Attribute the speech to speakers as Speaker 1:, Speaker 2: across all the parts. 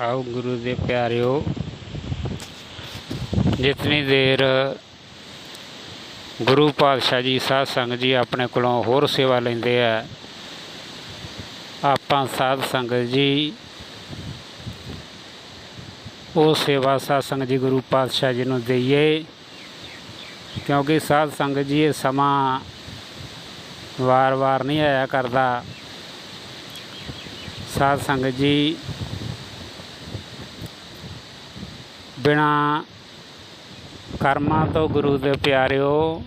Speaker 1: ਆਓ ਗੁਰੂ ਦੇ ਪਿਆਰਿਓ, ਜਿਤਨੀ ਦੇਰ ਗੁਰੂ ਪਾਤਸ਼ਾਹ ਜੀ, ਸਾਧ ਸੰਗਤ ਜੀ ਆਪਣੇ ਕੋਲੋਂ ਹੋਰ ਸੇਵਾ ਲੈਂਦੇ ਆ, ਆਪਾਂ ਸਾਧ ਸੰਗਤ ਜੀ, ਉਹ ਸੇਵਾ ਸਾਧ ਸੰਗਤ ਜੀ ਗੁਰੂ ਪਾਤਸ਼ਾਹ ਜੀ ਨੂੰ ਦਈਏ, ਕਿਉਂਕਿ ਸਾਧ ਸੰਗਤ ਜੀ ਇਹ ਸਮਾਂ ਵਾਰ-ਵਾਰ ਨਹੀਂ ਆਇਆ ਕਰਦਾ। ਸਾਧ ਸੰਗਤ ਜੀ ਬਿਨਾ ਕਰਮਾਂ ਤੋਂ ਗੁਰੂ ਦੇ ਪਿਆਰਿਓ,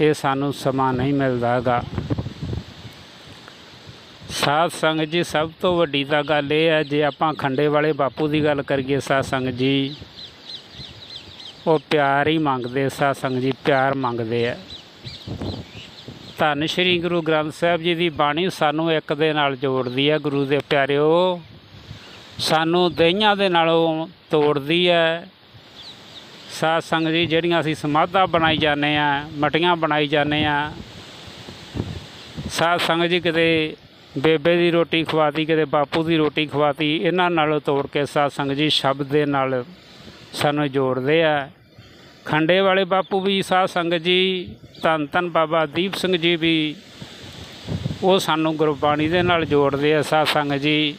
Speaker 1: ਇਹ ਸਾਨੂੰ ਸਮਾਂ ਨਹੀਂ ਮਿਲਦਾਗਾ। ਸਾਧ ਸੰਗਤ ਜੀ, ਸਭ ਤੋਂ ਵੱਡੀ ਤਾਂ ਗੱਲ ਇਹ ਹੈ, ਜੇ ਆਪਾਂ ਖੰਡੇ ਵਾਲੇ ਬਾਪੂ ਦੀ ਗੱਲ ਕਰੀਏ ਸਾਧ ਸੰਗਤ ਜੀ, ਉਹ ਪਿਆਰ ਹੀ ਮੰਗਦੇ ਸਾਧ ਸੰਗਤ ਜੀ ਪਿਆਰ ਮੰਗਦੇ ਆ। ਧੰਨ ਸ਼੍ਰੀ ਗੁਰੂ ਗ੍ਰੰਥ ਸਾਹਿਬ ਜੀ ਦੀ ਬਾਣੀ ਸਾਨੂੰ ਇੱਕ ਦੇ ਨਾਲ ਜੋੜਦੀ ਹੈ, ਗੁਰੂ ਦੇ ਪਿਆਰਿਓ ਸਾਨੂੰ ਦਹੀਆਂ ਦੇ ਨਾਲੋਂ ਤੋੜਦੀ ਹੈ ਸਾਧ ਸੰਗਤ ਜੀ, ਜਿਹੜੀਆਂ ਅਸੀਂ ਸਮਾਧਾਂ ਬਣਾਈ ਜਾਂਦੇ ਆ ਮਟੀਆਂ ਬਣਾਈ ਜਾਂਦੇ ਆ। ਸਾਧ ਸੰਗਤ ਜੀ ਕਿਤੇ ਬੇਬੇ ਦੀ ਰੋਟੀ ਖਵਾਤੀ, ਕਿਤੇ ਬਾਪੂ ਦੀ ਰੋਟੀ ਖਵਾਤੀ, ਇਹਨਾਂ ਨਾਲੋਂ ਤੋੜ ਕੇ ਸਾਧ ਸੰਗਤ ਜੀ ਸ਼ਬਦ ਦੇ ਨਾਲ ਸਾਨੂੰ ਜੋੜਦੇ ਆ। ਖੰਡੇ ਵਾਲੇ ਬਾਪੂ ਵੀ, ਸਾਧ ਸੰਗਤ ਜੀ, ਧੰਨ ਧੰਨ ਬਾਬਾ ਦੀਪ ਸਿੰਘ ਜੀ ਵੀ, ਉਹ ਸਾਨੂੰ ਗੁਰਬਾਣੀ ਦੇ ਨਾਲ ਜੋੜਦੇ ਆ, ਸਾਧ ਸੰਗਤ ਜੀ।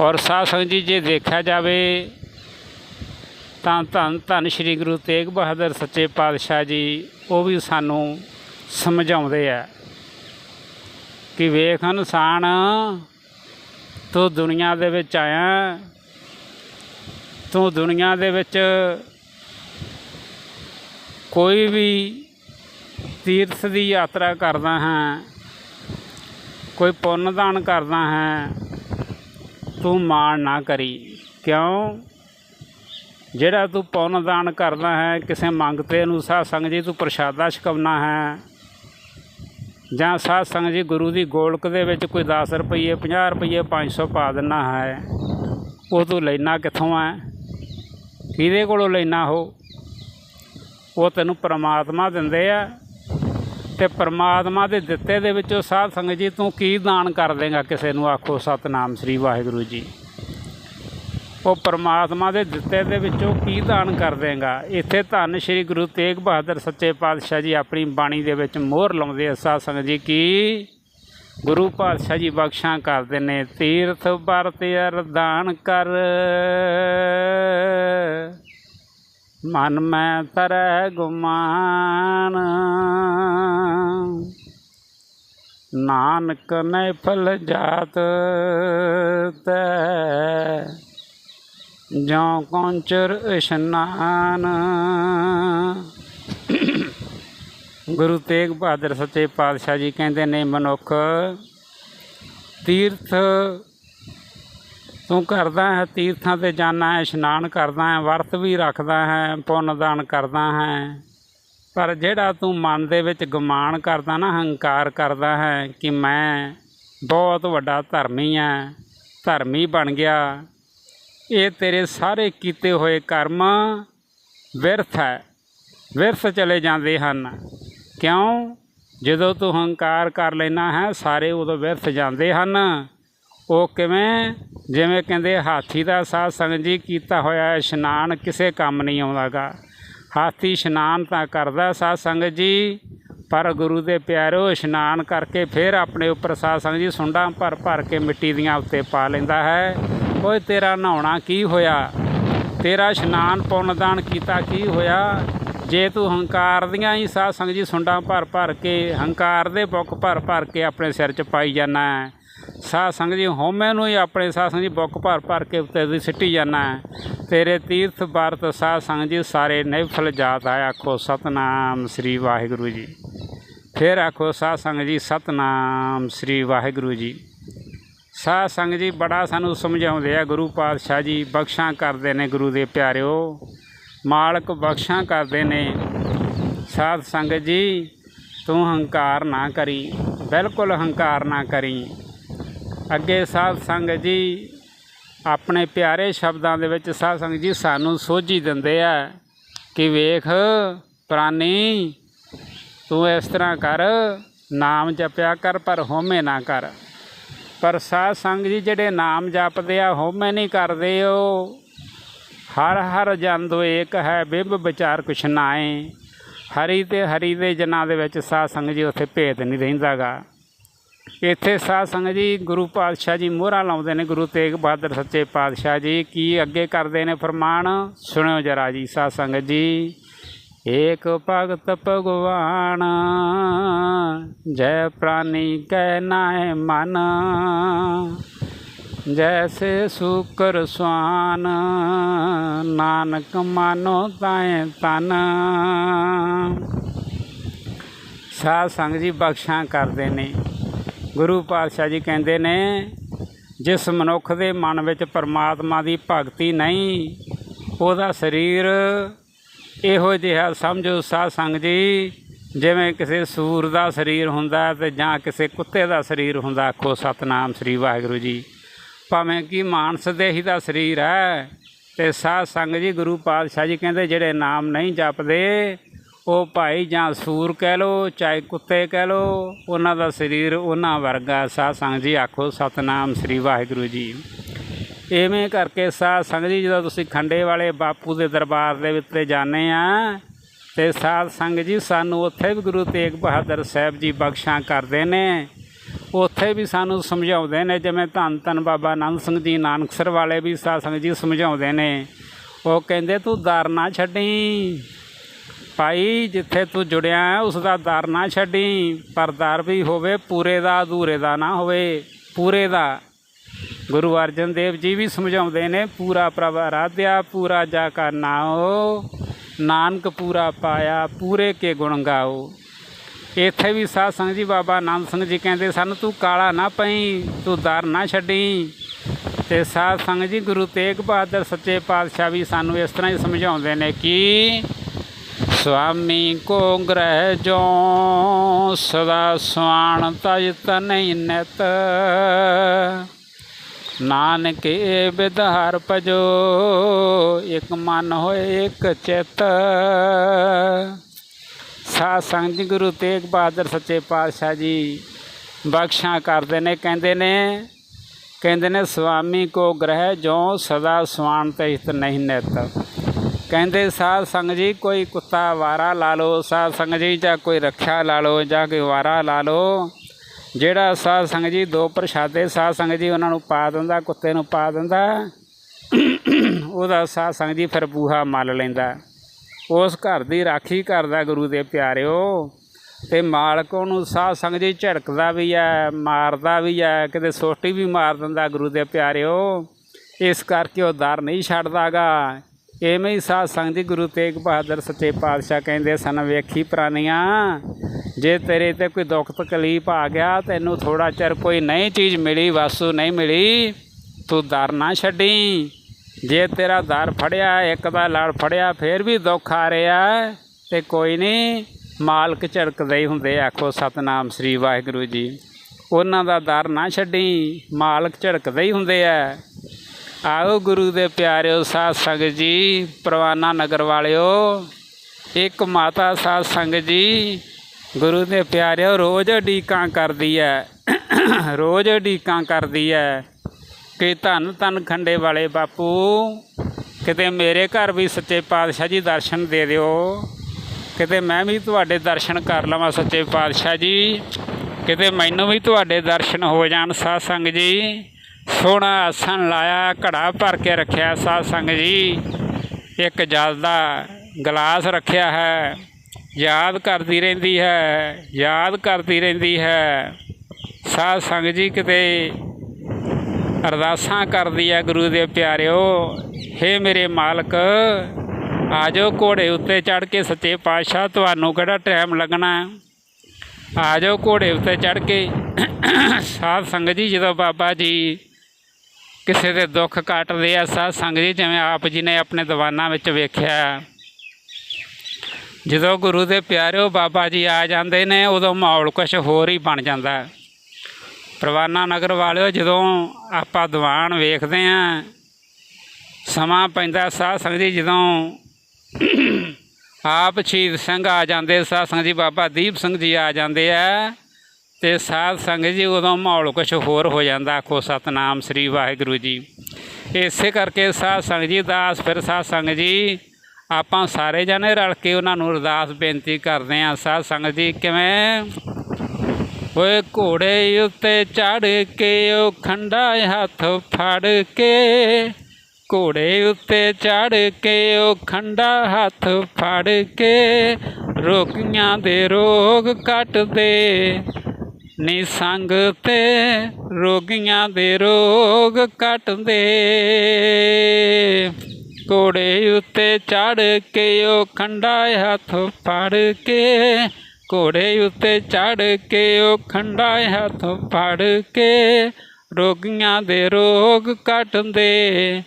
Speaker 1: ਔਰ ਸਾਧ ਸੰਗਤ ਜੀ, ਜੇ ਦੇਖਿਆ ਜਾਵੇ ਤਾਂ ਧੰਨ ਧੰਨ ਸ਼੍ਰੀ ਗੁਰੂ ਤੇਗ ਬਹਾਦਰ ਸੱਚੇ ਪਾਤਸ਼ਾਹ ਜੀ, ਉਹ ਵੀ ਸਾਨੂੰ ਸਮਝਾਉਂਦੇ ਆ ਕਿ ਵੇਖ ਇਨਸਾਨ ਤੂੰ ਦੁਨੀਆ ਦੇ ਵਿੱਚ ਆਇਆ, ਤੂੰ ਦੁਨੀਆ ਦੇ ਵਿੱਚ ਕੋਈ ਵੀ ਤੀਰਥ ਦੀ ਯਾਤਰਾ ਕਰਦਾ ਹੈ, ਕੋਈ ਪੁੰਨ ਦਾਨ ਕਰਦਾ ਹੈ ਤੂੰ ਮਾਣ ਨਾ ਕਰੀ। ਕਿਉਂ? ਜਿਹੜਾ ਤੂੰ ਪੁੰਨ ਦਾਨ ਕਰਦਾ ਹੈ, ਕਿਸੇ ਮੰਗਤੇ ਨੂੰ ਸਾਧ ਸੰਗਤ ਜੀ ਤੂੰ ਪ੍ਰਸ਼ਾਦਾ ਛਕਾਉਣਾ ਹੈ। ਜਾਂ ਸਾਧ ਸੰਗਤ ਜੀ ਗੁਰੂ ਦੀ ਗੋਲਕ ਦੇ ਵਿੱਚ ਕੋਈ 10 ਰੁਪਏ 50 ਰੁਪਏ 500 ਪਾ ਦਿੰਨਾ ਹੈ। ਉਹ ਤੂੰ ਲੈਣਾ ਕਿੱਥੋਂ ਹੈ? ਕਿਹਦੇ ਕੋਲੋਂ ਲੈਣਾ ਹੋ ਉਹ ਤੈਨੂੰ ਪ੍ਰਮਾਤਮਾ ਦਿੰਦੇ ਆ। ਤੇ ਪ੍ਰਮਾਤਮਾ ਦੇ ਦਿੱਤੇ ਦੇ ਵਿੱਚੋਂ ਸਾਧ ਸੰਗਤ ਜੀ, ਤੂੰ ਕੀ ਦਾਨ ਕਰ ਦੇਗਾ ਕਿਸੇ ਨੂੰ? ਆਖੋ, ਸਤਨਾਮ ਸ੍ਰੀ ਵਾਹਿਗੁਰੂ ਜੀ। ਉਹ ਪ੍ਰਮਾਤਮਾ ਦੇ ਦਿੱਤੇ ਦੇ ਵਿੱਚੋਂ ਕੀ ਦਾਨ ਕਰ ਦੇਗਾ? ਇੱਥੇ ਧੰਨ ਸ੍ਰੀ ਗੁਰੂ ਤੇਗ ਬਹਾਦਰ ਸੱਚੇ ਪਾਤਸ਼ਾਹ ਜੀ ਆਪਣੀ ਬਾਣੀ ਦੇ ਵਿੱਚ ਮੋਹਰ ਲਾਉਂਦੇ ਆ। ਸਾਧ ਸੰਗਤ ਜੀ ਕੀ? ਗੁਰੂ ਪਾਤਸ਼ਾਹ ਜੀ ਬਖਸ਼ਾਂ ਕਰਦੇ ਨੇ। ਤੀਰਥ ਵਰਤ ਅਰਦਾਨ ਕਰ। ਮਨ ਮੈਂ ਤਰੈ ਗੁਮਾਨ। ਨਾਨਕ ਨੇ ਫਲ ਜਾਤ ਤੈ ਜਾਂ ਕੌਂਚਰ ਇਸ਼ਨਾਨ। ਗੁਰੂ ਤੇਗ ਬਹਾਦਰ ਸੱਚੇ ਪਾਤਸ਼ਾਹ ਜੀ ਕਹਿੰਦੇ ਨੇ, ਮਨੁੱਖ ਤੀਰਥ ਤੂੰ ਕਰਦਾ ਹੈ ਤੀਰਥਾਂ ਤੇ ਜਾਣਾ ਹੈ, ਇਸ਼ਨਾਨ ਕਰਦਾ ਹੈ, ਵਰਤ ਵੀ ਰੱਖਦਾ ਹੈ, ਪੁੰਨ ਦਾਨ ਕਰਦਾ ਹੈ। ਪਰ ਜਿਹੜਾ ਤੂੰ ਮਨ ਦੇ ਵਿੱਚ ਗੁਮਾਨ ਕਰਦਾ ਨਾ, ਹੰਕਾਰ ਕਰਦਾ ਹੈ ਕਿ ਮੈਂ ਬਹੁਤ ਵੱਡਾ ਧਰਮੀ ਹਾਂ, ਧਰਮੀ ਬਣ ਗਿਆ। ਇਹ ਤੇਰੇ ਸਾਰੇ ਕੀਤੇ ਹੋਏ ਕਰਮ ਵਿਰਥ ਹੈ, ਵਿਰਥ ਚਲੇ ਜਾਂਦੇ ਹਨ। ਕਿਉਂ? ਜਦੋਂ ਤੂੰ ਹੰਕਾਰ ਕਰ ਲੈਣਾ ਹੈ, ਸਾਰੇ ਉਦੋਂ ਵਿਰਥ ਜਾਂਦੇ ਹਨ। ਉਹ ਕਿਵੇਂ? ਜਿਵੇਂ ਕਹਿੰਦੇ, ਹਾਥੀ ਦਾ ਸਾਧ ਸੰਗਤ ਜੀ ਕੀਤਾ ਹੋਇਆ ਇਸ਼ਨਾਨ ਕਿਸੇ ਕੰਮ ਨਹੀਂ ਆਉਂਦਾਗਾ। ਹਾਥੀ ਇਸ਼ਨਾਨ ਤਾਂ ਕਰਦਾ ਸਾਧ ਸੰਗਤ ਜੀ, ਪਰ ਗੁਰੂ ਦੇ ਪਿਆਰੋ ਇਸ਼ਨਾਨ ਕਰਕੇ ਫਿਰ ਆਪਣੇ ਉੱਪਰ ਸਾਧ ਸੰਗਤ ਜੀ ਸੁੰਡਾਂ ਭਰ ਭਰ ਕੇ ਮਿੱਟੀ ਦੀਆਂ ਉੱਤੇ ਪਾ ਲੈਂਦਾ ਹੈ। ਓਏ ਤੇਰਾ ਨਹਾਉਣਾ ਕੀ ਹੋਇਆ? ਤੇਰਾ ਇਸ਼ਨਾਨ ਪੁੰਨਦਾਨ ਕੀਤਾ ਕੀ ਹੋਇਆ? ਜੇ ਤੂੰ ਹੰਕਾਰ ਦੀਆਂ ਹੀ ਸਾਧ ਸੰਗਤ ਜੀ ਸੁੰਡਾਂ ਭਰ ਭਰ ਕੇ, ਹੰਕਾਰ ਦੇ ਬੁੱਕ ਭਰ ਭਰ ਕੇ ਆਪਣੇ ਸਿਰ 'ਚ ਪਾਈ ਜਾਣਾ ਸਾਧ ਸੰਗਤ ਜੀ, ਹਉਮੈ ਨੂੰ ਹੀ ਆਪਣੇ ਸਾਧ ਸੰਗਤ ਜੀ ਬੁੱਕ ਭਰ ਭਰ ਕੇ ਉੱਤੇ ਦੀ ਸਿੱਟੀ ਜਾਣਾ ਤੇਰੇ ਤੀਰਥ ਵਰਤ ਸਾਧ ਸੰਗਤ ਜੀ, ਸਾਰੇ ਨਿਫਲ ਜਾਤ ਆ ਆਖੋ ਸਤਨਾਮ ਸ੍ਰੀ ਵਾਹਿਗੁਰੂ ਜੀ। ਫਿਰ ਆਖੋ ਸਾਧ ਸੰਗਤ ਜੀ, ਸਤਨਾਮ ਸ੍ਰੀ ਵਾਹਿਗੁਰੂ ਜੀ। ਸਾਧ ਸੰਗਤ ਜੀ, ਬੜਾ ਸਾਨੂੰ ਸਮਝਾਉਂਦੇ ਆ, ਗੁਰੂ ਪਾਤਸ਼ਾਹ ਜੀ ਬਖਸ਼ਾਂ ਕਰਦੇ ਨੇ ਗੁਰੂ ਦੇ ਪਿਆਰਿਓ। ਮਾਲਕ ਬਖਸ਼ਾਂ ਕਰਦੇ ਨੇ। ਸਾਧ ਸੰਗਤ ਜੀ, ਤੂੰ ਹੰਕਾਰ ਨਾ ਕਰੀ, ਬਿਲਕੁਲ ਹੰਕਾਰ ਨਾ ਕਰੀ। ਅੱਗੇ ਸਾਧ ਸੰਗਤ ਜੀ, ਆਪਣੇ ਪਿਆਰੇ ਸ਼ਬਦਾਂ ਦੇ ਵਿੱਚ ਸਾਧ ਸੰਗਤ ਜੀ ਸਾਨੂੰ ਸੋਝੀ ਦਿੰਦੇ ਆ ਕਿ ਵੇਖ ਪ੍ਰਾਨੀ, ਤੂੰ ਇਸ ਤਰ੍ਹਾਂ ਕਰ, ਨਾਮ ਜਪਿਆ ਕਰ ਪਰ ਹੋਮੇ ਨਾ ਕਰ। ਪਰ ਸਾਧ ਸੰਗ ਜੀ ਜਿਹੜੇ ਨਾਮ ਜਪਦੇ ਆ ਹੋਮੇ ਨਹੀਂ ਕਰਦੇ ਉਹ। ਹਰ ਹਰ ਜੰਦੋ ਏਕ ਹੈ, ਬਿੰਬ ਵਿਚਾਰ ਕੁਛ ਨਾਏ ਹਰੀ ਤੇ ਹਰੀ ਦੇ ਜਨਾਂ ਦੇ ਵਿੱਚ ਸਾਧ ਸੰਗ ਜੀ ਉੱਥੇ ਭੇਦ ਨਹੀਂ ਰਹਿੰਦਾਗਾ। ਇੱਥੇ ਸਾਧ ਸੰਗਤ ਜੀ, ਗੁਰੂ ਪਾਤਸ਼ਾਹ ਜੀ ਮੋਹਰਾਂ ਲਾਉਂਦੇ ਨੇ, ਗੁਰੂ ਤੇਗ ਬਹਾਦਰ ਸੱਚੇ ਪਾਤਸ਼ਾਹ ਜੀ, ਕੀ ਅੱਗੇ ਕਰਦੇ ਨੇ ਫਰਮਾਨ? ਸੁਣਿਓ ਜਰਾ ਜੀ, ਸਾਧ ਸੰਗਤ ਜੀ। ਏਕ ਭਗਤ ਭਗਵਾਨ, ਜੈ ਪ੍ਰਾਨੀ ਕੈ ਨਾਏ ਮਨ, ਜੈਸੇ ਸੂਕਰ ਸਵਾਨ, ਨਾਨਕ ਮਾਨੋ ਤਾਏ ਤਨ। ਸਾਧ ਸੰਗਤ ਜੀ, ਬਖਸ਼ਾਂ ਕਰਦੇ ਨੇ। ਗੁਰੂ ਪਾਤਸ਼ਾਹ ਜੀ ਕਹਿੰਦੇ ਨੇ, ਜਿਸ ਮਨੁੱਖ ਦੇ ਮਨ ਵਿੱਚ ਪਰਮਾਤਮਾ ਦੀ ਭਗਤੀ ਨਹੀਂ, ਉਹਦਾ ਸਰੀਰ ਇਹੋ ਜਿਹਾ ਸਮਝੋ ਸਾਧ ਸੰਗਤ ਜੀ, ਜਿਵੇਂ ਕਿਸੇ ਸੂਰ ਦਾ ਸਰੀਰ ਹੁੰਦਾ ਤੇ ਜਾਂ ਕਿਸੇ ਕੁੱਤੇ ਦਾ ਸਰੀਰ ਹੁੰਦਾ, ਆਖੋ ਸਤਨਾਮ ਸ੍ਰੀ ਵਾਹਿਗੁਰੂ ਜੀ। ਭਾਵੇਂ ਕਿ ਮਾਨਸ ਦੇਹੀ ਦਾ ਸਰੀਰ ਹੈ, ਤੇ ਸਾਧ ਸੰਗਤ ਜੀ ਗੁਰੂ ਪਾਤਸ਼ਾਹ ਜੀ ਕਹਿੰਦੇ, ਜਿਹੜੇ ਨਾਮ ਨਹੀਂ ਜਪਦੇ ਉਹ ਭਾਈ ਜਾਂ ਸੂਰ ਕਹਿ ਲਓ, ਚਾਹੇ ਕੁੱਤੇ ਕਹਿ ਲਓ, ਉਹਨਾਂ ਦਾ ਸਰੀਰ ਉਹਨਾਂ ਵਰਗਾ ਸਾਧ ਸੰਗਤ ਜੀ, ਆਖੋ, ਸਤਨਾਮ ਸ੍ਰੀ ਵਾਹਿਗੁਰੂ ਜੀ। ਐਵੇਂ ਕਰਕੇ ਸਾਧ ਸੰਗਤ ਜੀ, ਜਦੋਂ ਤੁਸੀਂ ਖੰਡੇ ਵਾਲੇ ਬਾਪੂ ਦੇ ਦਰਬਾਰ ਦੇ ਵਿੱਚ ਜਾਂਦੇ ਆ, ਤੇ ਸਾਧ ਸੰਗਤ ਜੀ, ਸਾਨੂੰ ਉੱਥੇ ਵੀ ਗੁਰੂ ਤੇਗ ਬਹਾਦਰ ਸਾਹਿਬ ਜੀ ਬਖਸ਼ਾਂ ਕਰਦੇ ਨੇ। ਉੱਥੇ ਵੀ ਸਾਨੂੰ ਸਮਝਾਉਂਦੇ ਨੇ, ਜਿਵੇਂ ਧੰਨ ਧੰਨ ਬਾਬਾ ਆਨੰਦ ਸਿੰਘ ਜੀ, ਨਾਨਕਸਰ ਵਾਲੇ ਵੀ ਸਾਧ ਸੰਗਤ ਜੀ ਸਮਝਾਉਂਦੇ ਨੇ। ਉਹ ਕਹਿੰਦੇ, ਤੂੰ ਦਰ ਨਾ ਛੱਡੀ। ਭਾਈ, ਜਿੱਥੇ ਤੂੰ ਜੁੜਿਆ ਹੈ, ਉਸ ਦਾ ਦਰ ਨਾ ਛੱਡੀ, ਪਰ ਦਰ ਵੀ ਹੋਵੇ, ਪੂਰੇ ਦਾ, ਅਧੂਰੇ ਦਾ ਨਾ ਹੋਵੇ, ਪੂਰੇ ਦਾ। ਗੁਰੂ ਅਰਜਨ ਦੇਵ ਜੀ ਵੀ ਸਮਝਾਉਂਦੇ ਨੇ, ਪੂਰਾ ਪ੍ਰਭ ਆਰਾਧਿਆ, ਪੂਰਾ ਜਾ ਕਾ ਨਾਓ ਨਾਨਕ ਪੂਰਾ ਪਾਇਆ, ਪੂਰੇ ਕੇ ਗੁਣ ਗਾਓ ਇੱਥੇ ਵੀ ਸਾਧ ਸੰਗਤ ਜੀ, ਬਾਬਾ ਆਨੰਦ ਸਿੰਘ ਜੀ ਕਹਿੰਦੇ ਸਾਨੂੰ, ਤੂੰ ਕਾਲਾ ਨਾ ਪਈ, ਤੂੰ ਦਰ ਨਾ ਛੱਡੀ। ਤੇ ਸਾਧ ਸੰਗਤ ਜੀ, ਗੁਰੂ ਤੇਗ ਬਹਾਦਰ ਸੱਚੇ ਪਾਤਸ਼ਾਹ ਵੀ ਸਾਨੂੰ ਇਸ ਤਰ੍ਹਾਂ ਹੀ ਸਮਝਾਉਂਦੇ ਨੇ ਕਿ ਸੁਆਮੀ ਕੋ ਗ੍ਰਹਿ ਜੋ ਸਦਾ ਸੁਆਣ ਤਜ ਤਨੈ ਨਿਤ। ਨਾਨਕ ਏ ਵਿਧਾਰ ਭਜੋ, ਇਕ ਮਨ ਹੋਏ ਇਕ ਚਿਤ। ਸਾਧ ਸੰਗਤ ਜੀ, ਗੁਰੂ ਤੇਗ ਬਹਾਦਰ ਸੱਚੇ ਪਾਤਸ਼ਾਹ ਜੀ, ਬਖਸ਼ਾਂ ਕਰਦੇ ਨੇ, ਕਹਿੰਦੇ ਨੇ ਕਹਿੰਦੇ ਨੇ ਸੁਆਮੀ ਕੋ ਗ੍ਰਹਿ ਜੋ ਸਦਾ ਸੁਆਣ ਤੇ ਹਿਤ ਨਹੀਂ ਨਿਤ। ਕਹਿੰਦੇ, ਸਾਧ ਸੰਗ ਜੀ, ਕੋਈ ਕੁੱਤਾ ਵਾਰਾ ਲਾ ਲਓ, ਸਾਧ ਸੰਗ ਜੀ, ਜਾਂ ਕੋਈ ਰੱਖਿਆ ਲਾ ਲਓ, ਜਾਂ ਕੋਈ ਵਾਰਾ ਲਾ ਲਓ। ਜਿਹੜਾ ਸਾਧ ਸੰਗ ਜੀ ਦੋ ਪ੍ਰਸ਼ਾਦੇ, ਸਾਧ ਸੰਗ ਜੀ ਉਹਨਾਂ ਨੂੰ ਪਾ ਦਿੰਦਾ, ਕੁੱਤੇ ਨੂੰ ਪਾ ਦਿੰਦਾ, ਉਹਦਾ ਸਾਧ ਸੰਗ ਜੀ ਫਿਰ ਬੂਹਾ ਮਲ ਲੈਂਦਾ। ਉਸ ਘਰ ਦੀ ਰਾਖੀ ਕਰਦਾ ਗੁਰੂ ਦੇ ਪਿਆਰਿਓ, ਤੇ ਮਾਲਕ ਉਹਨੂੰ ਸਾਧ ਸੰਗ ਜੀ ਝੜਕਦਾ ਵੀ ਹੈ ਮਾਰਦਾ ਵੀ ਹੈ ਕਿਤੇ ਸੋਟੀ ਵੀ ਮਾਰ ਦਿੰਦਾ ਗੁਰੂ ਦੇ ਪਿਆਰਿਓ। ਇਸ ਕਰਕੇ ਉਹ ਦਰ ਨਹੀਂ ਛੱਡਦਾਗਾ। ਐਵੇਂ ਹੀ ਸਾਧ ਸੰਗਤ ਜੀ ਗੁਰੂ ਤੇਗ ਬਹਾਦਰ ਸੱਚੇ ਪਾਤਸ਼ਾਹ ਕਹਿੰਦੇ ਸਨ, ਵੇਖੀ ਪ੍ਰਾਨੀਆਂ ਜੇ ਤੇਰੇ ਤੇ ਕੋਈ ਦੁੱਖ ਤਕਲੀਫ ਆ ਗਿਆ, ਤੈਨੂੰ ਥੋੜਾ ਚਿਰ ਕੋਈ ਨਈ ਚੀਜ਼ ਮਿਲੀ, ਵਾਸੂ ਨਹੀਂ ਮਿਲੀ, ਤੂੰ ਦਰ ਨਾ ਛੱਡੀ। ਜੇ ਤੇਰਾ ਦਰ ਫੜਿਆ, ਇੱਕ ਦਾ ਲੜ ਫੜਿਆ, ਫੇਰ ਵੀ ਦੁੱਖ ਆ ਰਿਹਾ ਤੇ ਕੋਈ ਨਹੀਂ, ਮਾਲਕ ਝੜਕਦੇ ਹੀ ਹੁੰਦੇ ਆਖੋ, ਸਤਨਾਮ ਸ੍ਰੀ ਵਾਹਿਗੁਰੂ ਜੀ। ਉਹਨਾਂ ਦਾ ਦਰ ਨਾ ਛੱਡੀ, ਮਾਲਕ ਝੜਕਦੇ ਹੀ ਹੁੰਦੇ ਆ। ਆਓ ਗੁਰੂ ਦੇ ਪਿਆਰਿਓ, ਸਾਧ ਸੰਗਤ ਜੀ, ਪ੍ਰਵਾਨਾ ਨਗਰ ਵਾਲਿਓ, ਇੱਕ ਮਾਤਾ ਸਾਧ ਸੰਗਤ ਜੀ, ਗੁਰੂ ਦੇ ਪਿਆਰਿਓ, ਰੋਜ਼ ਢੀਕਾਂ ਕਰਦੀ ਹੈ ਰੋਜ਼ ਢੀਕਾਂ ਕਰਦੀ ਹੈ ਕਿ ਧੰਨ ਧੰਨ ਖੰਡੇ ਵਾਲੇ ਬਾਪੂ, ਕਿਤੇ ਮੇਰੇ ਘਰ ਵੀ ਸੱਚੇ ਪਾਤਸ਼ਾਹ ਜੀ ਦਰਸ਼ਨ ਦੇ ਦਿਓ, ਕਿਤੇ ਮੈਂ ਵੀ ਤੁਹਾਡੇ ਦਰਸ਼ਨ ਕਰ ਲਵਾਂ ਸੱਚੇ ਪਾਤਸ਼ਾਹ ਜੀ, ਕਿਤੇ ਮੈਨੂੰ ਵੀ ਤੁਹਾਡੇ ਦਰਸ਼ਨ ਹੋ ਜਾਣ ਸਾਧ ਸੰਗਤ ਜੀ। ਸੋਹਣਾ ਆਸਣ ਲਾਇਆ, ਘੜਾ ਭਰ ਕੇ ਰੱਖਿਆ ਸਾਧ ਸੰਗਤ ਜੀ। ਇੱਕ ਜਲ ਦਾ ਗਲਾਸ ਰੱਖਿਆ ਹੈ, ਯਾਦ ਕਰਦੀ ਰਹਿੰਦੀ ਹੈ, ਯਾਦ ਕਰਦੀ ਰਹਿੰਦੀ ਹੈ। ਸਾਧ ਸੰਗਤ ਜੀ ਕਿਤੇ ਅਰਦਾਸਾਂ ਕਰਦੀ ਹੈ ਗੁਰੂ ਦੇ ਪਿਆਰਿਓ, ਹੇ ਮੇਰੇ ਮਾਲਕ, ਆਜੋ ਘੋੜੇ ਉੱਤੇ ਚੜ ਕੇ ਸੱਚੇ ਪਾਤਸ਼ਾਹ, ਤੁਹਾਨੂੰ ਕਿਹੜਾ ਟਾਈਮ ਲੱਗਣਾ? ਆਜੋ ਘੋੜੇ ਉੱਤੇ ਚੜ ਕੇ ਸਾਧ ਸੰਗਤ ਜੀ, ਜਦੋਂ ਬਾਬਾ ਜੀ ਕਿਸੇ ਦੇ ਦੁੱਖ ਕੱਟਦੇ ਆ ਸਾਧ ਸੰਗਤ ਜੀ, ਜਿਵੇਂ ਆਪ ਜੀ ਨੇ ਆਪਣੇ ਦੀਵਾਨਾਂ ਵਿੱਚ ਵੇਖਿਆ ਜਦੋਂ ਗੁਰੂ ਦੇ ਪਿਆਰਿਓ ਬਾਬਾ ਜੀ ਆ ਜਾਂਦੇ ਨੇ, ਉਦੋਂ ਮਾਹੌਲ ਕੁਛ ਹੋਰ ਹੀ ਬਣ ਜਾਂਦਾ ਹੈ। ਪ੍ਰਵਾਨਾ ਨਗਰ ਵਾਲਿਓ, ਜਦੋਂ ਆਪਾਂ ਦੀਵਾਨ ਵੇਖਦੇ ਆ, ਸਮਾਂ ਪੈਂਦਾ ਸਾਧ ਸੰਗਤ ਜੀ, ਜਦੋਂ ਆਪ ਸ਼ਹੀਦ ਸਿੰਘ ਆ ਜਾਂਦੇ, ਸਾਧ ਸੰਗਤ ਜੀ ਬਾਬਾ ਦੀਪ ਸਿੰਘ ਜੀ ਆ ਜਾਂਦੇ ਆ ਤੇ ਸਾਧ ਸੰਗਤ ਜੀ, ਉਦੋਂ ਮਾਹੌਲ ਕੁਝ ਹੋਰ ਹੋ ਜਾਂਦਾ। ਆਖੋ, ਸਤਨਾਮ ਸ੍ਰੀ ਵਾਹਿਗੁਰੂ ਜੀ। ਇਸੇ ਕਰਕੇ ਸਾਧ ਸੰਗਤ ਜੀ, ਦਾਸ ਫਿਰ ਸਾਧ ਸੰਗਤ ਜੀ, ਆਪਾਂ ਸਾਰੇ ਜਣੇ ਰਲ ਕੇ ਉਹਨਾਂ ਨੂੰ ਅਰਦਾਸ ਬੇਨਤੀ ਕਰਦੇ ਆਂ ਸਾਧ ਸੰਗਤ ਜੀ, ਕਿਵੇਂ? ਓਏ ਘੋੜੇ ਉੱਤੇ ਚੜ ਕੇ, ਉਹ ਖੰਡਾ ਹੱਥ ਫੜ ਕੇ, ਘੋੜੇ ਉੱਤੇ ਚੜ ਕੇ, ਉਹ ਖੰਡਾ ਹੱਥ ਫੜ ਕੇ, ਰੋਗੀਆਂ ਦੇ ਰੋਗ ਕੱਟਦੇ। ਨੀ ਸੰਗ ਤੇ ਰੋਗੀਆਂ ਦੇ ਰੋਗ ਕੱਟਦੇ। ਘੋੜੇ ਉੱਤੇ ਚੜ ਕੇ ਉਹ ਖੰਡਾ ਹੱਥ ਫੜ ਕੇ, ਘੋੜੇ ਉੱਤੇ ਚੜ ਕੇ ਉਹ ਖੰਡਾ ਹੱਥ ਫੜ ਕੇ ਰੋਗੀਆਂ ਦੇ ਰੋਗ ਕੱਟਦੇ।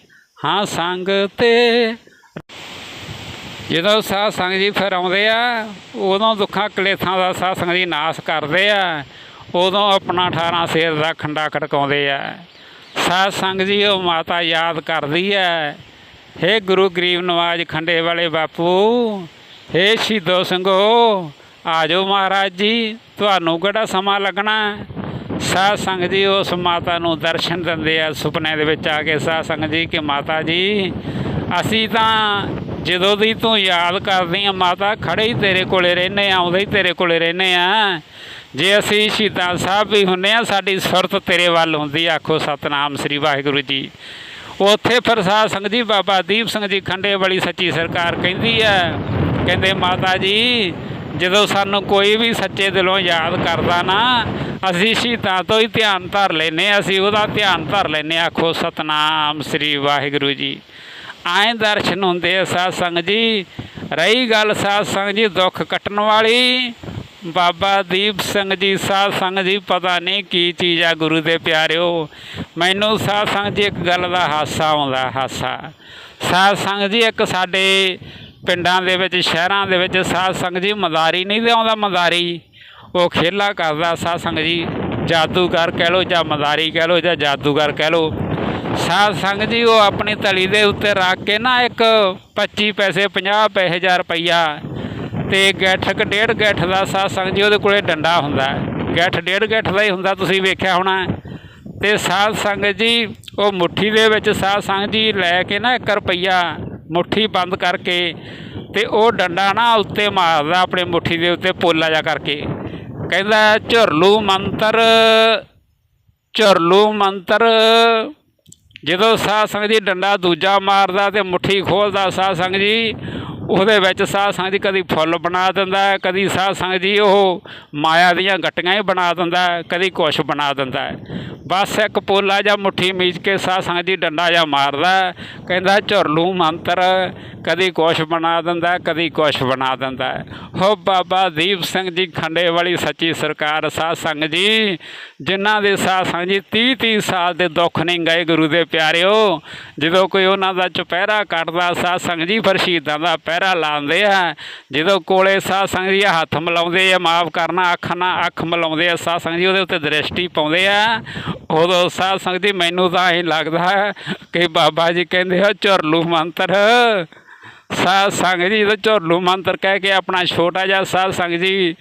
Speaker 1: ਹਾਂ, ਸੰਗ ਤੇ ਜਦੋਂ ਸਾਧ ਸੰਗ ਜੀ ਫਿਰ ਆਉਂਦੇ ਆ, ਉਦੋਂ ਦੁੱਖਾਂ ਕਲੇਥਾਂ ਦਾ ਸਾਧ ਸੰਗ ਜੀ ਨਾਸ ਕਰਦੇ ਆ। ਉਦੋਂ ਆਪਣਾ 18 ਸੇਰ ਦਾ ਖੰਡਾ ਖੜਕਾਉਂਦੇ ਆ। ਸਾਧ ਸੰਗ ਜੀ, ਉਹ ਮਾਤਾ ਯਾਦ ਕਰਦੀ ਹੈ ਹੇ ਗੁਰੂ ਗਰੀਬ ਨਵਾਜ ਖੰਡੇ ਵਾਲੇ ਬਾਪੂ, ਹੇ ਸ਼ਹੀਦੋ ਸਿੰਘੋ ਆਜੋ ਮਹਾਰਾਜ ਜੀ, ਤੁਹਾਨੂੰ ਕਿਹੜਾ ਸਮਾਂ ਲੱਗਣਾ? ਹੈ? ਸਾਧ ਸੰਗਤ ਜੀ, ਉਸ ਮਾਤਾ ਨੂੰ ਦਰਸ਼ਨ ਦਿੰਦੇ ਆ ਸੁਪਨੇ ਦੇ ਵਿੱਚ ਆ ਕੇ। ਸਾਧ ਸੰਗਤ ਜੀ ਕਿ ਮਾਤਾ ਜੀ, ਅਸੀਂ ਤਾਂ ਜਦੋਂ ਦੀ ਤੂੰ ਯਾਦ ਕਰਦੀ ਆ ਮਾਤਾ, ਖੜੇ ਹੀ ਤੇਰੇ ਕੋਲੇ ਰਹਿੰਦੇ ਆ, ਆਉਂਦੇ ਹੀ ਤੇਰੇ ਕੋਲੇ ਰਹਿੰਦੇ ਆ। ਜੇ ਅਸੀਂ ਸ਼ਹੀਦਾਂ ਸਾਹਿਬ ਵੀ ਹੁੰਨੇ ਆ ਸਾਡੀ ਸੁਰਤ ਤੇਰੇ ਵੱਲ ਹੁੰਦੀ ਆਖੋ ਸਤਨਾਮ ਸ੍ਰੀ ਵਾਹਿਗੁਰੂ ਜੀ। ਉੱਥੇ ਫਿਰ ਸਾਧ ਸੰਗਤ ਜੀ ਬਾਬਾ ਦੀਪ ਸਿੰਘ ਜੀ ਖੰਡੇ ਵਾਲੀ ਸੱਚੀ ਸਰਕਾਰ ਕਹਿੰਦੀ ਹੈ ਕਹਿੰਦੇ ਮਾਤਾ ਜੀ ਜਦੋਂ ਸਾਨੂੰ ਕੋਈ ਵੀ ਸੱਚੇ ਦਿਲੋਂ ਯਾਦ ਕਰਦਾ ਨਾ ਅਸੀਂ ਸ਼ਹੀਦਾਂ ਤੋਂ ਹੀ ਧਿਆਨ ਧਰ ਲੈਨੇ ਹਾਂ, ਅਸੀਂ ਉਹਦਾ ਧਿਆਨ ਧਰ ਲੈਨੇ ਹਾਂ। ਆਖੋ ਸਤਨਾਮ ਸ੍ਰੀ ਵਾਹਿਗੁਰੂ ਜੀ। ਆਏ ਦਰਸ਼ਨ ਹੁੰਦੇ ਆ ਸਾਧ ਸੰਗਤ ਜੀ। ਰਹੀ ਗੱਲ ਸਾਧ ਸੰਗਤ ਜੀ ਦੁੱਖ ਕੱਟਣ ਵਾਲੀ ਬਾਬਾ ਦੀਪ ਸਿੰਘ ਜੀ, ਸਾਧ ਸੰਗਤ ਜੀ, ਪਤਾ ਨਹੀਂ ਕੀ ਚੀਜ਼ ਆ ਗੁਰੂ ਦੇ ਪਿਆਰਿਓ। ਮੈਨੂੰ ਸਾਧ ਸੰਗਤ ਜੀ ਇੱਕ ਗੱਲ ਦਾ ਹਾਸਾ ਆਉਂਦਾ, ਹਾਸਾ। ਸਾਧ ਸੰਗਤ ਜੀ ਇੱਕ ਸਾਡੇ ਪਿੰਡਾਂ ਦੇ ਵਿੱਚ, ਸ਼ਹਿਰਾਂ ਦੇ ਵਿੱਚ ਸਾਧ ਸੰਗਤ ਜੀ ਮਦਾਰੀ ਨਹੀਂ ਲਿਆਉਂਦਾ ਮਦਾਰੀ। ਉਹ ਖੇਲਾ ਕਰਦਾ ਸਾਧ ਸੰਗਤ ਜੀ, ਜਾਦੂਗਰ ਕਹਿ ਲੋ ਜਾਂ ਮਦਾਰੀ ਕਹਿ ਲੋ ਜਾਂ ਜਾਦੂਗਰ ਕਹਿ ਲੋ ਸਾਧ ਸੰਗਤ ਜੀ ਉਹ ਆਪਣੀ ਤਲੀ ਦੇ ਉੱਤੇ ਰੱਖ ਕੇ ਨਾ ਇੱਕ 25 ਪੈਸੇ 50 ਪੈਸੇ ਹਜ਼ਾਰ ਰੁਪਈਆ ਤੇ ਗੱਠ ਡੇਢ ਗੱਠ ਦਾ ਸਾਧ ਸੰਗਤ ਜੀ, ਉਹਦੇ ਕੋਲੇ ਡੰਡਾ ਹੁੰਦਾ ਹੈ। ਗੱਠ ਡੇਢ ਗੱਠ ਦਾ ਹੀ ਹੁੰਦਾ, ਤੁਸੀਂ ਵੇਖਿਆ ਹੋਣਾ ਤੇ ਸਾਧ ਸੰਗਤ ਜੀ, ਉਹ ਮੁੱਠੀ ਦੇ ਵਿੱਚ ਸਾਧ ਸੰਗਤ ਜੀ ਲੈ ਕੇ ਨਾ 1 ਰੁਪਈਆ ਮੁੱਠੀ ਬੰਦ ਕਰਕੇ ਤੇ ਉਹ ਡੰਡਾ ਨਾ ਉੱਤੇ ਮਾਰਦਾ ਆਪਣੇ ਮੁੱਠੀ ਦੇ ਉੱਤੇ ਪੋਲਾ ਜਾ ਕਰਕੇ। ਕਹਿੰਦਾ, ਝੁਰਲੂ ਮੰਤਰ ਝੁਰਲੂ ਮੰਤਰ। ਜਦੋਂ ਸਾਧ ਸੰਗਤ ਜੀ ਡੰਡਾ ਦੂਜਾ ਮਾਰਦਾ ਤੇ ਮੁੱਠੀ ਖੋਲਦਾ ਸਾਧ ਸੰਗਤ ਜੀ ਉਹਦੇ ਵਿੱਚ ਸਾਧ ਸੰਗਤ ਜੀ ਕਦੀ ਫੁੱਲ ਬਣਾ ਦਿੰਦਾ ਕਦੀ ਸਾਧ ਸੰਗਤ ਜੀ ਉਹ ਮਾਇਆ ਦੀਆਂ ਗੱਟੀਆਂ ਹੀ ਬਣਾ ਦਿੰਦਾ ਕਦੀ ਕੁਛ ਬਣਾ ਦਿੰਦਾ ਬਸ ਇੱਕ ਪੋਲਾ ਜਾਂ ਮੁੱਠੀ ਮੀਚ ਕੇ ਸਾਧ ਸੰਗਤ ਜੀ ਡੰਡਾ ਜਾਂ ਮਾਰਦਾ ਕਹਿੰਦਾ ਝੁਰਲੂ ਮੰਤਰ, ਕਦੀ ਕੁਛ ਬਣਾ ਦਿੰਦਾ ਕਦੀ ਕੁਛ ਬਣਾ ਦਿੰਦਾ ਹੈ। ਹੋ ਬਾਬਾ ਦੀਪ ਸਿੰਘ ਜੀ ਖੰਡੇ ਵਾਲੀ ਸੱਚੀ ਸਰਕਾਰ ਸਾਧ ਸੰਗਤ ਜੀ, ਜਿਨ੍ਹਾਂ ਦੇ ਸਾਧ ਸੰਗਤ ਜੀ 30 30 ਸਾਲ ਦੇ ਦੁੱਖ ਨਹੀਂ ਗਏ ਗੁਰੂ ਦੇ ਪਿਆਰਿਓ, ਜਦੋਂ ਕੋਈ ਉਹਨਾਂ ਦਾ ਚੁਪਹਿਰਾ ਕੱਟਦਾ, ਸਾਧ ਸੰਗਤ ਜੀ ਫਰਸ਼ੀਦਾਂ ਦਾ ਪਹਿਰਾ ਲਾਉਂਦੇ ਆ। ਜਦੋਂ ਕੋਲੇ ਸਾਧ ਸੰਗਤ ਜੀ ਹੱਥ ਮਿਲਾਉਂਦੇ ਆ, ਮਾਫ ਕਰਨਾ, ਅੱਖ ਨਾਲ ਅੱਖ ਮਿਲਾਉਂਦੇ ਆ, ਸਾਧ ਸੰਗਤ ਜੀ ਉਹਦੇ ਉੱਤੇ ਦ੍ਰਿਸ਼ਟੀ ਪਾਉਂਦੇ ਆ। ਉਦੋਂ ਸਾਧ ਸੰਗਤ ਜੀ ਮੈਨੂੰ ਤਾਂ ਇਹ ਲੱਗਦਾ ਕਿ ਬਾਬਾ ਜੀ ਕਹਿੰਦੇ ਆ, ਝੁਰਲੂ ਮੰਤਰ। ਸਾਧ ਸੰਗਤ ਜੀ ਦਾ ਝੁਰਲੂ ਮੰਤਰ ਕਹਿ ਕੇ ਆਪਣਾ ਛੋਟਾ ਜਿਹਾ ਸਾਧ ਸੰਗਤ ਜੀ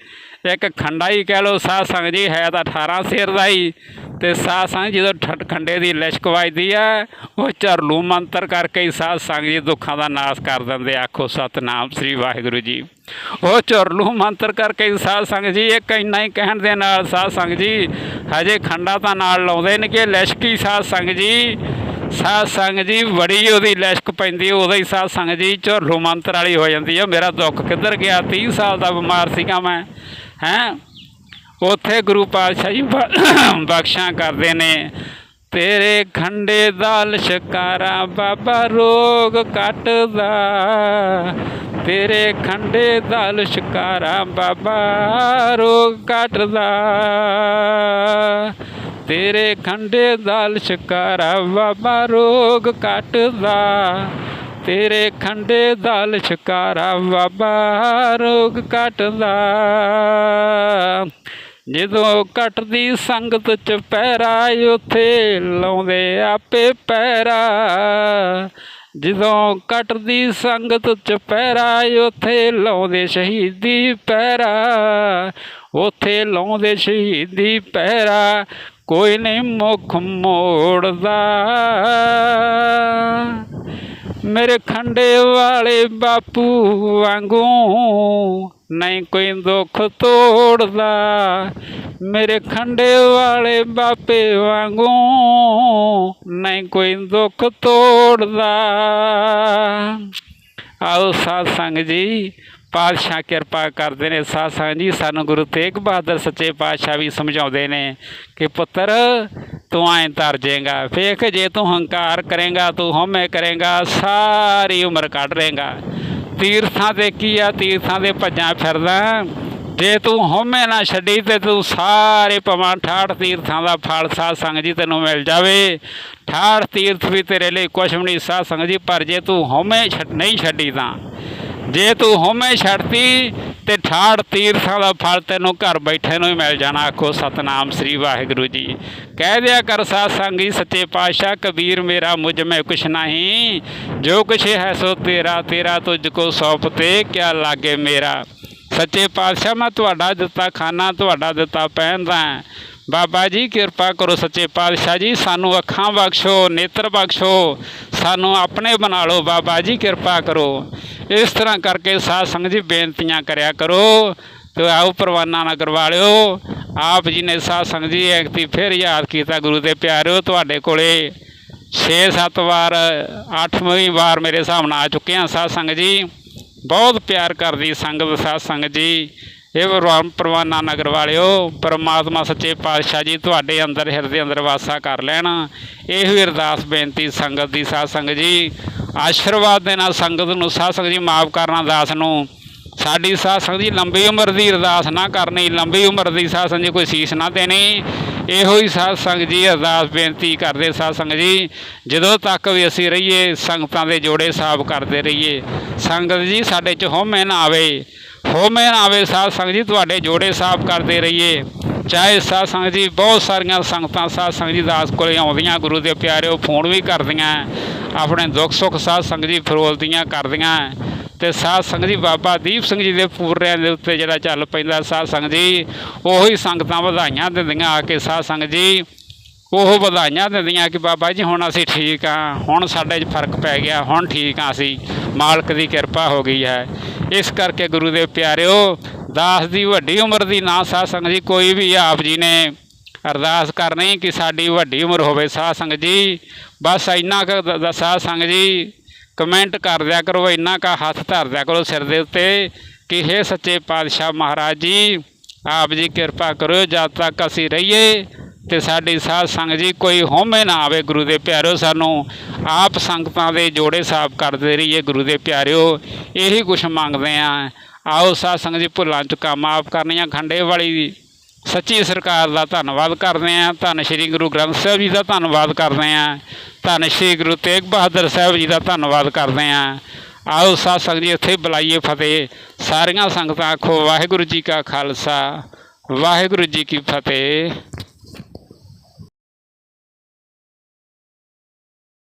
Speaker 1: ਇੱਕ ਖੰਡਾ ਹੀ ਕਹਿ ਲਓ, ਸਾਧ ਸੰਗਤ ਜੀ ਹੈ ਤਾਂ 18 ਸਿਰ ਦਾ ਹੀ। ਤੇ ਸਾਧ ਸੰਗਤ ਜਦੋਂ ਠ- ਖੰਡੇ ਦੀ ਲਿਸ਼ਕ ਵੱਜਦੀ ਹੈ ਉਹ ਝੁਰਲੂ ਮੰਤਰ ਕਰਕੇ ਹੀ ਸਾਧ ਸੰਗਤ ਜੀ ਦੁੱਖਾਂ ਦਾ ਨਾਸ਼ ਕਰ ਦਿੰਦੇ ਆਖੋ, ਸਤਨਾਮ ਸ੍ਰੀ ਵਾਹਿਗੁਰੂ ਜੀ। ਉਹ ਝੁਰਲੂ ਮੰਤਰ ਕਰਕੇ ਹੀ ਸਾਧ ਸੰਗਤ ਜੀ ਇੱਕ ਇੰਨਾ ਹੀ ਕਹਿਣ ਦੇ ਨਾਲ ਸਾਧ ਸੰਗਤ ਜੀ, ਹਜੇ ਖੰਡਾ ਤਾਂ ਨਾਲ ਲਾਉਂਦੇ ਨੇ ਕਿ ਲਿਸ਼ਕੀ ਸਾਧ ਸੰਗਤ ਜੀ। ਸਾਧ ਸੰਗਤ ਜੀ ਬੜੀ ਉਹਦੀ ਲਿਸ਼ਕ ਪੈਂਦੀ ਉਹਦਾ ਹੀ ਸਾਧ ਸੰਗਤ ਜੀ ਝੁਰਲੂ ਮੰਤਰ ਵਾਲੀ ਹੋ ਜਾਂਦੀ ਹੈ ਮੇਰਾ ਦੁੱਖ ਕਿੱਧਰ ਗਿਆ? 30 ਸਾਲ ਦਾ ਬਿਮਾਰ ਸੀਗਾ ਮੈਂ। ਹੈਂ? ਉੱਥੇ ਗੁਰੂ ਪਾਤਸ਼ਾਹ ਜੀ ਬਖਸ਼ਾਂ ਕਰਦੇ ਨੇ। ਤੇਰੇ ਖੰਡੇ ਦਾ ਲਸ਼ਕਾਰਾ ਬਾਬਾ ਰੋਗ ਕੱਟਦਾ। ਤੇਰੇ ਖੰਡੇ ਦਾ ਲਸ਼ਕਾਰਾ ਬਾਬਾ ਰੋਗ ਕੱਟਦਾ। ਤੇਰੇ ਖੰਡੇ ਦਾ ਲਸ਼ਕਾਰਾ ਬਾਬਾ ਰੋਗ ਕੱਟਦਾ। ਤੇਰੇ ਖੰਡੇ ਦਾ ਲਸ਼ਕਾਰਾ ਬਾਬਾ ਰੋਗ ਕੱਟਦਾ। ਜਦੋਂ ਕੱਟਦੀ ਸੰਗਤ ਚ ਪੈਰਾ, ਉੱਥੇ ਲਾਉਂਦੇ ਆਪੇ ਪੈਰਾ। ਜਦੋਂ ਕੱਟਦੀ ਸੰਗਤ ਚ ਪੈਰਾ, ਉੱਥੇ ਲਾਉਂਦੇ ਸ਼ਹੀਦੀ ਪੈਰਾ। ਉਥੇ ਲਾਉਂਦੇ ਸ਼ਹੀਦੀ ਪੈਰਾ, ਕੋਈ ਨਹੀਂ ਮੁਖ ਮੋੜਦਾ। ਮੇਰੇ ਖੰਡੇ ਵਾਲੇ ਬਾਪੂ ਵਾਂਗੂ ਨਹੀਂ ਕੋਈ ਦੁੱਖ ਤੋੜਦਾ। ਮੇਰੇ ਖੰਡੇ ਵਾਲੇ ਬਾਪੇ ਵਾਂਗੂ ਨਹੀਂ ਕੋਈ ਦੁੱਖ ਤੋੜਦਾ। ਆਓ ਸਾਧ ਸੰਗ ਜੀ, ਪਾਤਸ਼ਾਹ ਕਿਰਪਾ ਕਰਦੇ ਨੇ। ਸਾਧ ਸੰਗ ਜੀ, ਸਾਨੂੰ ਗੁਰੂ ਤੇਗ ਬਹਾਦਰ ਸੱਚੇ ਪਾਤਸ਼ਾਹ ਵੀ ਸਮਝਾਉਂਦੇ ਨੇ ਕਿ ਪੁੱਤਰ ਤੂੰ ਐਂ ਤਰ ਜਾਏਗਾ, ਵੇਖ ਜੇ ਤੂੰ ਹੰਕਾਰ ਕਰੇਗਾ, ਤੂੰ ਹਉਮੈ ਕਰੇਗਾ, ਸਾਰੀ ਉਮਰ ਕੱਢ ਰਹੇਗਾ ਤੀਰਥਾਂ ਤੇ ਕੀ ਆ? ਤੀਰਥਾਂ ਦੇ ਭੱਜਾਂ ਫਿਰਦਾ। ਜੇ ਤੂੰ ਹਉਮੈ ਨਾ ਛੱਡੀ ਤੇ ਤੂੰ ਸਾਰੇ ਪਵਾਂ ਠਾਠ ਤੀਰਥਾਂ ਦਾ ਫਲ, ਸਾਧ ਸੰਗ ਜੀ ਤੈਨੂੰ ਮਿਲ ਜਾਵੇ। ਠਾਠ ਤੀਰਥ ਵੀ ਤੇਰੇ ਲਈ ਕੁਛ ਵੀ ਨਹੀਂ, ਸਾਧ ਸੰਗ ਜੀ, ਪਰ ਜੇ ਤੂੰ ਹਉਮੈ ਛੱਡ ਨਹੀਂ ਛੱਡੀ ਤਾਂ ਜੇ ਤੂੰ ਹਉਮੈ ਛੱਡਤੀ ਤੇ ਠਾੜ ਤੀਰਥਾਂ ਦਾ ਫਲ ਤੈਨੂੰ ਘਰ ਬੈਠੇ ਨੂੰ ਹੀ ਮਿਲ ਜਾਣਾ, ਆਖੋ ਸਤਨਾਮ ਸ੍ਰੀ ਵਾਹਿਗੁਰੂ ਜੀ। ਕਹਿ ਦਿਆ ਕਰ ਸਾਧ ਸੰਗੀ ਸੱਚੇ ਪਾਤਸ਼ਾਹ, ਕਬੀਰ ਮੇਰਾ ਮੁਝ, ਮੈਂ ਕੁਛ ਨਹੀਂ। ਜੋ ਕੁਛ ਹੈ ਸੋ ਤੇਰਾ ਤੇਰਾ ਤੁਝ ਕੋ ਸੌਂਪ ਤੇ, ਕਿਆ ਲਾਗੇ ਮੇਰਾ। ਸੱਚੇ ਪਾਤਸ਼ਾਹ, ਮੈਂ ਤੁਹਾਡਾ ਦਿੱਤਾ ਖਾਣਾ ਤੁਹਾਡਾ ਦਿੱਤਾ ਪਹਿਨਦਾ। ਬਾਬਾ ਜੀ, ਕਿਰਪਾ ਕਰੋ ਸੱਚੇ ਪਾਤਸ਼ਾਹ ਜੀ, ਸਾਨੂੰ ਅੱਖਾਂ ਬਖਸ਼ੋ, ਨੇਤਰ ਬਖਸ਼ੋ, ਸਾਨੂੰ ਆਪਣੇ ਬਣਾ ਲਓ, ਬਾਬਾ ਜੀ, ਕਿਰਪਾ ਕਰੋ। ਇਸ ਤਰ੍ਹਾਂ ਕਰਕੇ ਸਾਧ ਸੰਗਤ ਜੀ, ਬੇਨਤੀਆਂ ਕਰਿਆ ਕਰੋ। ਤੇ ਆਓ ਪ੍ਰਵਾਨਾ ਨਾ ਕਰਵਾ ਲਿਓ ਆਪ ਜੀ ਨੇ ਸਾਧ ਸੰਗਤ ਜੀ ਐਕਤੀ ਫਿਰ ਯਾਦ ਕੀਤਾ ਗੁਰੂ ਦੇ ਪਿਆਰਿਓ, ਤੁਹਾਡੇ ਕੋਲੇ 6-7 ਵਾਰ 8ਵੀਂ ਵਾਰ ਮੇਰੇ ਹਿਸਾਬ ਨਾਲ ਆ ਚੁੱਕੇ ਹਾਂ ਸਾਧ ਸੰਗਤ ਜੀ। ਬਹੁਤ ਪਿਆਰ ਕਰਦੀ ਸੰਗਤ, ਸਾਧ ਸੰਗਤ ਜੀ। ਇਹ ਰਾਮ ਪਰਵਾਨਾ ਨਗਰ ਵਾਲਿਓ ਪਰਮਾਤਮਾ ਸੱਚੇ ਪਾਤਸ਼ਾਹ ਜੀ, ਤੁਹਾਡੇ ਅੰਦਰ ਹਿਰਦੇ ਅੰਦਰ ਵਾਸਾ ਕਰ ਲੈਣ। ਇਹੋ ਹੀ ਅਰਦਾਸ ਬੇਨਤੀ ਸੰਗਤ ਦੀ, ਸਾਧ ਸੰਗਤ ਜੀ। ਆਸ਼ੀਰਵਾਦ ਦੇਣਾ ਸੰਗਤ ਨੂੰ, ਸਾਧ ਸੰਗਤ ਜੀ, ਮਾਫ ਕਰਨਾ ਦਾਸ ਨੂੰ। ਸਾਡੀ ਸਾਧ ਸੰਗਤ ਜੀ, ਲੰਬੀ ਉਮਰ ਦੀ ਅਰਦਾਸ ਨਾ ਕਰਨੀ, ਲੰਬੀ ਉਮਰ ਦੀ ਸਾਧ ਸੰਗਤ ਜੀ, ਕੋਈ ਸੀਸ ਨਾ ਦੇਣੀ। ਇਹੋ ਹੀ ਸਾਧ ਸੰਗਤ ਜੀ, ਅਰਦਾਸ ਬੇਨਤੀ ਕਰਦੇ ਸਾਧ ਸੰਗਤ ਜੀ, ਜਦੋਂ ਤੱਕ ਵੀ ਅਸੀਂ ਰਹੀਏ, ਸੰਗਤਾਂ ਦੇ ਜੋੜੇ ਸਾਫ਼ ਕਰਦੇ ਰਹੀਏ। ਸੰਗਤ ਜੀ, ਸਾਡੇ ਚ ਹਉਮੈ ਨਾ ਆਵੇ। ਹਉਮੈ ਨਾ ਆਵੇ ਸਾਧ ਸੰਗਤ ਜੀ, ਤੁਹਾਡੇ ਜੋੜੇ ਸਾਫ਼ ਕਰਦੇ ਰਹੀਏ। ਚਾਹੇ ਸਾਧ ਸੰਗਤ ਜੀ, ਬਹੁਤ ਸਾਰੀਆਂ ਸੰਗਤਾਂ ਸਾਧ ਸੰਗਤ ਜੀ ਦਾਸ ਕੋਲੇ ਆਉਂਦੀਆਂ, ਗੁਰੂ ਦੇ ਪਿਆਰਿਓ ਫੋਨ ਵੀ ਕਰਦੀਆਂ। ਆਪਣੇ ਦੁੱਖ ਸੁੱਖ ਸਾਧ ਸੰਗਤ ਜੀ ਫਰੋਲਦੀਆਂ ਕਰਦੀਆਂ। ਤੇ ਸਾਧ ਸੰਗਤ ਜੀ, ਬਾਬਾ ਦੀਪ ਸਿੰਘ ਜੀ ਦੇ ਪੂਰਿਆਂ ਦੇ ਉੱਤੇ ਜਿਹੜਾ ਚੱਲ ਪੈਂਦਾ ਸਾਧ ਸੰਗਤ ਜੀ, ਉਹੀ ਸੰਗਤਾਂ ਵਧਾਈਆਂ ਦਿੰਦੀਆਂ ਆ ਕੇ ਸਾਧ ਸੰਗਤ ਜੀ। ਉਹ ਵਧਾਈਆਂ ਦਿੰਦੀਆਂ ਕਿ ਬਾਬਾ ਜੀ, ਹੁਣ ਅਸੀਂ ਠੀਕ ਆ, ਹੁਣ ਸਾਡੇ 'ਚ ਫ਼ਰਕ ਪੈ ਗਿਆ, ਹੁਣ ਠੀਕ ਆ ਅਸੀਂ। ਮਾਲਕ ਦੀ ਕਿਰਪਾ ਹੋ ਗਈ ਹੈ। ਇਸ ਕਰਕੇ ਗੁਰੂ ਦੇ ਪਿਆਰਿਓ, ਦਾਸ ਦੀ ਵੱਡੀ ਉਮਰ ਦੀ ਨਾ ਸਾਧ ਸੰਗਤ ਜੀ, ਕੋਈ ਵੀ ਆਪ ਜੀ ਨੇ ਅਰਦਾਸ ਕਰਨੀ ਕਿ ਸਾਡੀ ਵੱਡੀ ਉਮਰ ਹੋਵੇ ਸਾਧ ਸੰਗਤ ਜੀ। ਬਸ ਇੰਨਾ ਕੁ ਦ- ਦ- ਸਾਧ ਸੰਗਤ ਜੀ, ਕਮੈਂਟ ਕਰ ਦਿਆ ਕਰੋ, ਇੰਨਾ ਕਾ ਹੱਥ ਧਰ ਦਿਆ ਕਰੋ ਸਿਰ ਦੇ ਉੱਤੇ ਕਿ ਹੇ ਸੱਚੇ ਪਾਤਸ਼ਾਹ ਮਹਾਰਾਜ ਜੀ, ਆਪ ਜੀ ਕਿਰਪਾ ਕਰੋ ਜਦ ਤੱਕ ਅਸੀਂ ਰਹੀਏ ਤੇ ਸਾਡੀ ਸਾਧ ਸੰਗਤ ਜੀ, ਕੋਈ ਹਉਮੈ ਨਾ ਆਵੇ ਗੁਰੂ ਦੇ ਪਿਆਰਿਓ ਸਾਨੂੰ ਆਪ ਸੰਗਤਾਂ ਦੇ ਜੋੜੇ ਸਾਫ਼ ਕਰਦੇ ਰਹੀਏ ਗੁਰੂ ਦੇ ਪਿਆਰਿਓ। ਇਹੀ ਕੁਛ ਮੰਗਦੇ ਆ। ਆਓ ਸਾਧ ਸੰਗਤ ਜੀ, ਭੁੱਲਾਂ ਚੁੱਕਾ ਮਾਫ ਕਰਨੀਆਂ ਖੰਡੇ ਵਾਲੀ ਸੱਚੀ ਸਰਕਾਰ ਦਾ ਧੰਨਵਾਦ ਕਰਦੇ ਹਾਂ ਧੰਨ ਸ਼੍ਰੀ ਗੁਰੂ ਗ੍ਰੰਥ ਸਾਹਿਬ ਜੀ ਦਾ ਧੰਨਵਾਦ ਕਰਦੇ ਹਾਂ ਧੰਨ ਸ਼੍ਰੀ ਗੁਰੂ ਤੇਗ ਬਹਾਦਰ ਸਾਹਿਬ ਜੀ ਦਾ ਧੰਨਵਾਦ ਕਰਦੇ ਹਾਂ ਆਓ ਸਾਧ ਸੰਗਤ ਜੀ, ਇੱਥੇ ਬੁਲਾਈਏ ਫਤਿਹ। ਸਾਰੀਆਂ ਸੰਗਤਾਂ ਆਖੋ, ਵਾਹਿਗੁਰੂ ਜੀ ਕਾ ਖਾਲਸਾ, ਵਾਹਿਗੁਰੂ ਜੀ ਕੀ ਫਤਿਹ।